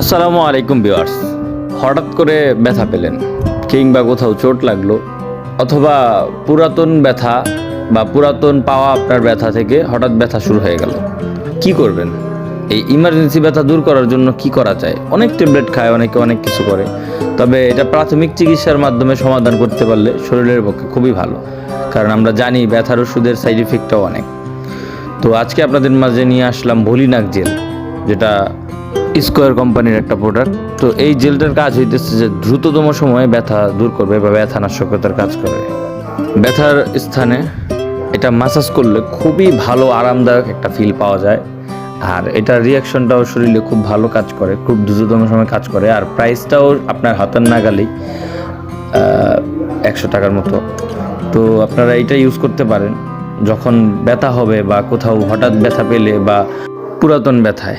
আসসালামু আলাইকুম ভিউয়ার্স। হঠাৎ করে ব্যথা পেলেন, কিংবা কোথাও চোট লাগল, অথবা পুরাতন ব্যথা বা পুরাতন পাওয়া আপনার ব্যথা থেকে হঠাৎ ব্যথা শুরু হয়ে গেল। কি করবেন? এই ইমার্জেন্সি ব্যথা দূর করার জন্য কি করা যায়? অনেক ট্যাবলেট খায়, অনেকে অনেক কিছু করে। তবে এটা প্রাথমিক চিকিৎসার মাধ্যমে সমাধান করতে পারলে শরীরের পক্ষে খুবই ভালো, কারণ আমরা জানি ব্যথার ওষুধের সাইড ইফেক্টটাও অনেক। তো আজকে আপনাদের মাঝে নিয়ে আসলাম ভলিনাক জেল, যেটা স্কোয়ার কোম্পানির একটা প্রোডাক্ট তো এই জেলটার কাজ হইতেছে যে দ্রুততম সময়ে ব্যথা দূর করবে বা ব্যথা নাশকতার কাজ করবে। ব্যথার স্থানে এটা মাসাজ করলে খুবই ভালো, আরামদায়ক একটা ফিল পাওয়া যায়। আর এটার রিয়াকশনটাও শরীরে খুব ভালো কাজ করে, খুব দ্রুততম সময় কাজ করে। আর প্রাইসটাও আপনার হাতের নাগালেই একশো টাকার মতো। তো আপনারা এটা ইউজ করতে পারেন। যখন ব্যথা হবে বা কোথাও হঠাৎ ব্যথা পেলে বা পুরাতন ব্যথায়